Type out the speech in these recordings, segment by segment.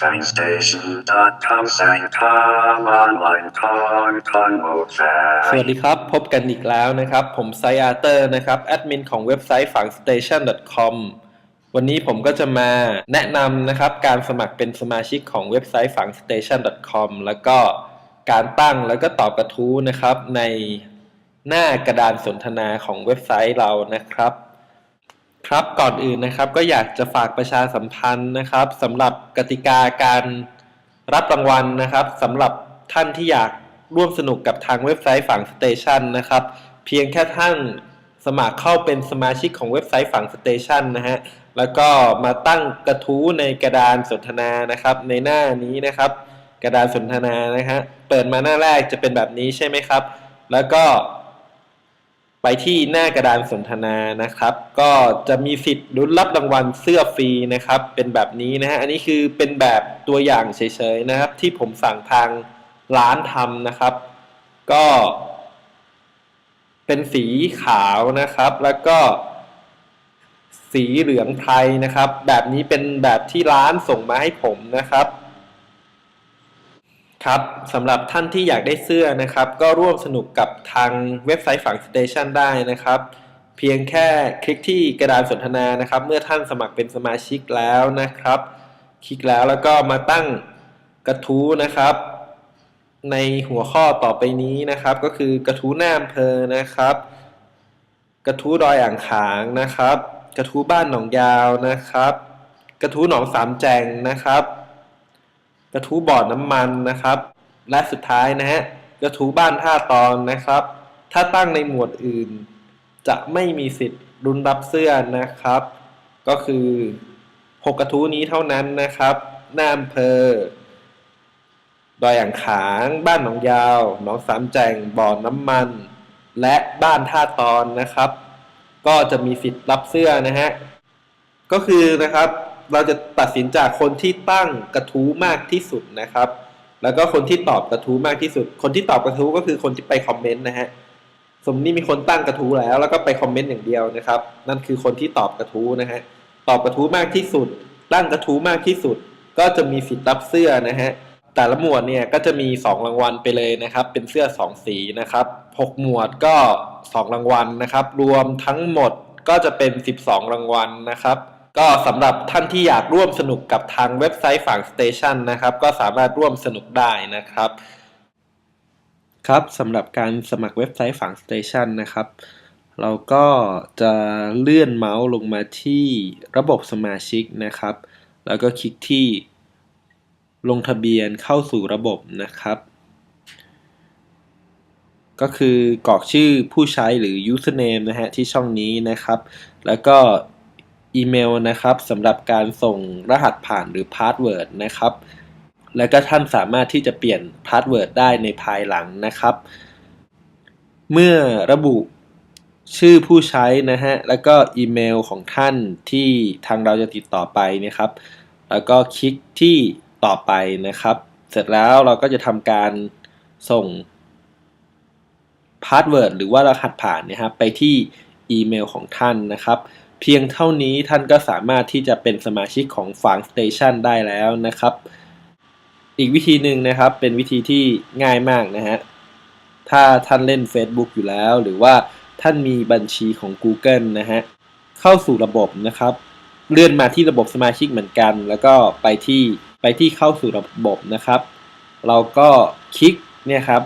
FangStation.com แสงทางออนไลน์ทางทางโมแฟสวัสดีครับ พบกันอีกแล้วนะครับ ผมไซอาร์เตอร์นะครับ แอดมินของเว็บไซต์ฝัง station.com วันนี้ผมก็จะมาแนะนำนะครับ การสมัครเป็นสมาชิกของเว็บไซต์ฝัง station.com แล้วก็การตั้งแล้วก็ตอบกระทู้นะครับในหน้ากระดานสนทนาของเว็บไซต์เรานะครับ ครับก่อนอื่นนะครับก็อยากจะฝากประชาสัมพันธ์นะครับสำหรับกติกาการรับรางวัลนะครับสำหรับท่านที่อยากร่วมสนุกกับทางเว็บไซต์ฝั่งสเตชันนะครับ เพียงแค่ท่านสมัครเข้าเป็นสมาชิกของเว็บไซต์ฝั่งสเตชันนะฮะแล้วก็มาตั้งกระทู้ในกระดานสนทนานะครับ ในหน้านี้นะครับ กระดานสนทนานะฮะเปิดมาหน้าแรกจะเป็นแบบนี้ใช่ไหมครับ แล้วก็ ไปที่หน้ากระดานสนทนานะครับ ก็จะมีสิทธิ์ลุ้นรับรางวัลเสื้อฟรีนะครับ เป็นแบบนี้นะฮะอันนี้คือเป็นแบบตัวอย่างเฉยๆนะครับ ที่ผมสั่งทางร้านทำนะครับ ก็ เป็นสีขาวนะครับ แล้วก็ สีเหลืองไพรนะครับ แบบนี้เป็นแบบที่ร้านส่งมาให้ผมนะครับ ครับสำหรับท่านที่อยากได้เสื้อนะครับ ก็ร่วมสนุกกับทางเว็บไซต์ฝั่งสเตชันได้นะครับ เพียงแค่คลิกที่กระดานสนทนานะครับ เมื่อท่านสมัครเป็นสมาชิกแล้วนะครับ คลิกแล้วแล้วก็มาตั้งกระทู้นะครับ ในหัวข้อต่อไปนี้นะครับ ก็คือกระทู้หน้าอำเภอนะครับ กระทู้ดอยอ่างขางนะครับ กระทู้บ้านหนองยาวนะครับ กระทู้หนองสามแจงนะครับ กระทู้บ่อน้ำมันนะครับ และสุดท้ายนะฮะกระทู้บ้านท่าตอนนะครับ ถ้าตั้งในหมวดอื่น จะไม่มีสิทธิ์รุนรับเสื้อนะครับ ก็คือ 6 กระทู้นี้เท่านั้นนะครับหน้าอำเภอดอยอ่างขางบ้านหนองยาวหนองสามแจงบ่อน้ำมัน และบ้านท่าตอนนะครับ ก็จะมีสิทธิ์รับเสื้อนะฮะก็คือนะครับ เราจะตัดสินจากคนที่ตั้งกระทู้มากที่สุดนะครับ แล้วก็คนที่ตอบกระทู้มากที่สุด คนที่ตอบกระทู้ก็คือคนที่ไปคอมเมนต์นะฮะสมมตินี่มีคนตั้งกระทู้แล้ว แล้วก็ไปคอมเมนต์อย่างเดียวนะครับ นั่นคือคนที่ตอบกระทู้นะฮะตอบกระทู้มากที่สุด ตั้งกระทู้มากที่สุด ก็จะมีสิทธิ์รับเสื้อนะฮะแต่ละหมวดเนี่ยก็จะมี 2 รางวัลไปเลยนะครับ เป็นเสื้อ 2 สีนะครับ 6 หมวดก็ 2 รางวัลนะครับ รวมทั้งหมดก็จะเป็น 12 รางวัลนะครับ ก็สำหรับท่านที่อยากร่วมสนุกกับทางเว็บไซต์ฝั่งสเตชันนะครับ ก็สามารถร่วมสนุกได้นะครับ ครับสำหรับการสมัครเว็บไซต์ฝั่งสเตชันนะครับ เราก็จะเลื่อนเมาส์ลงมาที่ระบบสมาชิกนะครับ แล้วก็คลิกที่ลงทะเบียนเข้าสู่ระบบนะครับ ก็คือกรอกชื่อผู้ใช้หรือ username นะฮะที่ช่องนี้นะครับ แล้วก็ อีเมลนะครับสำหรับการส่งรหัสผ่านหรือพาสเวิร์ดนะครับ แล้วก็ท่านสามารถที่จะเปลี่ยนพาสเวิร์ดได้ในภายหลังนะครับ เมื่อระบุชื่อผู้ใช้นะฮะ แล้วก็อีเมลของท่านที่ทางเราจะติดต่อไปนะครับ แล้วก็คลิกที่ต่อไปนะครับ เสร็จแล้วเราก็จะทำการส่งพาสเวิร์ดหรือว่ารหัสผ่านนะครับไปที่อีเมลของท่านนะครับ เพียงเท่านี้ท่านก็สามารถที่จะเป็นสมาชิกของฝังสเตชันได้แล้วนะครับ อีกวิธีหนึ่งนะครับเป็นวิธีที่ง่ายมากนะฮะ ถ้าท่านเล่น Facebook อยู่แล้ว หรือว่าท่านมีบัญชีของ Google นะฮะ เข้าสู่ระบบนะครับ เลื่อนมาที่ระบบสมาชิกเหมือนกัน แล้วก็ไปที่ไปที่เข้าสู่ระบบนะครับ เราก็คลิกเนี่ยครับ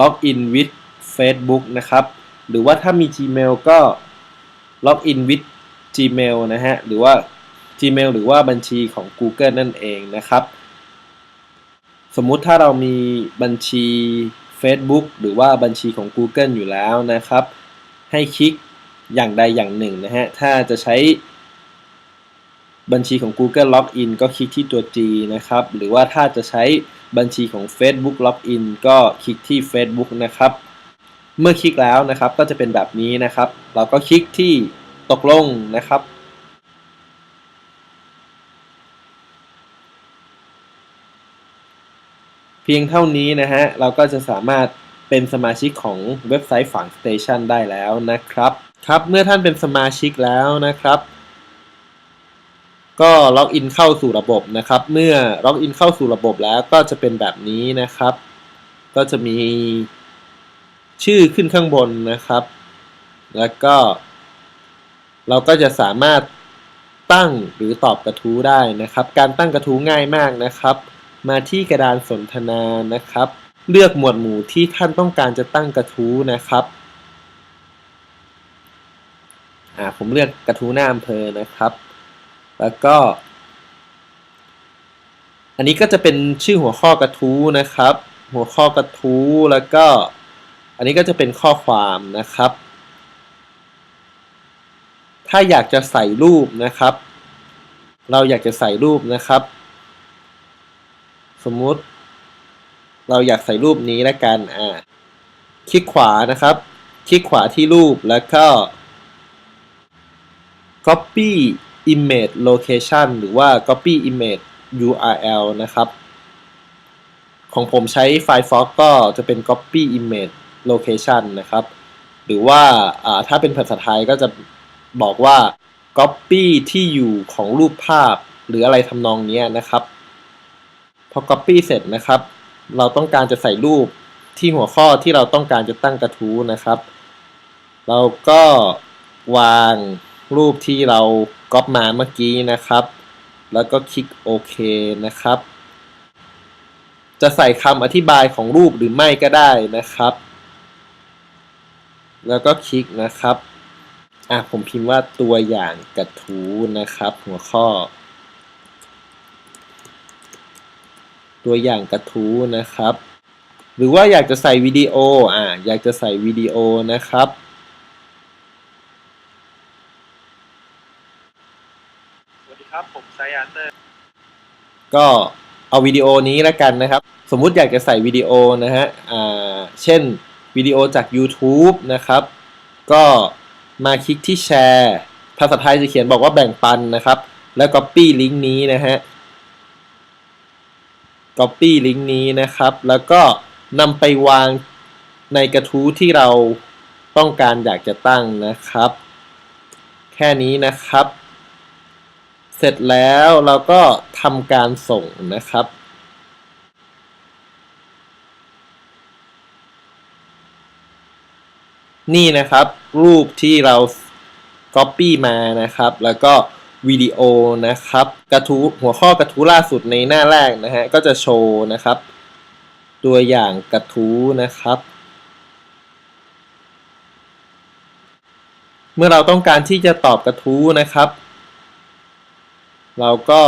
log in with Facebook นะครับ หรือว่าถ้ามี Gmail ก็ log in with Gmail นะฮะ หรือว่า Gmail หรือว่าบัญชีของ Google นั่นเองนะครับ สมมุติถ้าเรามีบัญชี Facebook หรือว่าบัญชีของ Google อยู่แล้วนะครับ ให้คลิกอย่างใดอย่างหนึ่งนะฮะ ถ้าจะใช้บัญชีของ Google Login ก็คลิกที่ตัว G นะครับ หรือว่าถ้าจะใช้บัญชีของ Facebook Login ก็คลิกที่ Facebook นะครับ เมื่อคลิกแล้วนะครับก็จะเป็นแบบนี้นะครับ เราก็คลิกที่ตกลงนะครับ เพียงเท่านี้นะฮะเราก็จะสามารถเป็นสมาชิกของเว็บไซต์ฝังสเตชันได้แล้วนะครับครับเมื่อท่านเป็นสมาชิกแล้วนะครับ ก็ล็อกอินเข้าสู่ระบบนะครับ เมื่อล็อกอินเข้าสู่ระบบแล้วก็จะเป็นแบบนี้นะครับ ก็จะมี ชื่อขึ้นข้างบนนะครับ แล้วก็ เราก็จะสามารถตั้งหรือตอบกระทู้ได้นะครับ การตั้งกระทู้ง่ายมากนะครับ มาที่กระดานสนทนานะครับ เลือกหมวดหมู่ที่ท่านต้องการจะตั้งกระทู้นะครับอ่าผมเลือกกระทู้หน้าอำเภอนะครับ แล้วก็ อันนี้ก็จะเป็นชื่อหัวข้อกระทู้นะครับ หัวข้อกระทู้แล้วก็ อันนี้ก็จะเป็นข้อความนะครับ ถ้าอยากจะใส่รูปนะครับ เราอยากจะใส่รูปนะครับ สมมุติ เราอยากใส่รูปนี้แล้วกันอ่าคลิกขวานะครับ คลิกขวาที่รูปแล้วก็ copy image location หรือว่า copy image URL นะครับ ของผมใช้ Firefox ก็จะเป็น copy image location นะครับ หรือว่าถ้าเป็นภาษาไทยก็จะบอกว่า copy ที่อยู่ของรูปภาพหรืออะไรทำนองนี้นะครับ พอ copy เสร็จนะครับ เราต้องการจะใส่รูปที่หัวข้อที่เราต้องการจะตั้งกระทู้นะครับ เราก็วางรูปที่เราก๊อปมาเมื่อกี้นะครับ แล้วก็คลิกโอเคนะครับ จะใส่คำอธิบายของรูปหรือไม่ก็ได้นะครับ แล้วก็คลิกนะครับ อะผมพิมพ์ว่าตัวอย่างกระทู้นะครับ หัวข้อ ตัวอย่างกระทู้นะครับ หรือว่าอยากจะใส่วิดีโอ อ่าอยากจะใส่วิดีโอนะครับสวัสดีครับผมไซอาร์เตอร์ก็เอาวิดีโอนี้แล้วกันนะครับ สมมุติอยากจะใส่วิดีโอนะฮะ อ่า เช่น วิดีโอจาก YouTube นะครับ ก็มาคลิกที่แชร์ภาษาไทยจะเขียนบอกว่าแบ่งปันนะครับ แล้ว Copy ลิงก์นี้นะฮะ Copy ลิงก์นี้นะครับ แล้วก็นำไปวางในกระทู้ที่เราต้องการอยากจะตั้งนะครับ แค่นี้นะครับ เสร็จแล้วเราก็ทำการส่งนะครับ นี่นะครับ รูปที่เรา Copy มานะครับ แล้วก็วิดีโอนะครับ กระทู้หัวข้อกระทู้ล่าสุดในหน้าแรกนะฮะ ก็จะโชว์นะครับ ตัวอย่างกระทู้นะครับ เมื่อเราต้องการที่จะตอบกระทู้นะครับ เราก็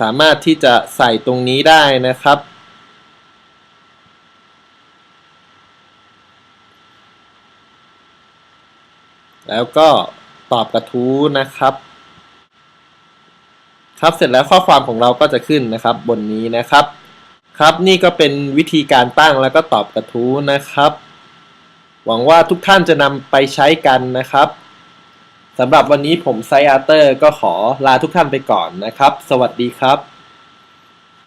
สามารถที่จะใส่ตรงนี้ได้นะครับ แล้วก็ตอบกระทู้นะครับ ครับเสร็จแล้วข้อความของเราก็จะขึ้นนะครับ บนนี้นะครับ ครับนี่ก็เป็นวิธีการตั้งแล้วก็ตอบกระทู้นะครับ หวังว่าทุกท่านจะนำไปใช้กันนะครับสำหรับวันนี้ผมไซอาร์เตอร์ก็ขอลาทุกท่านไปก่อนนะครับ สวัสดีครับ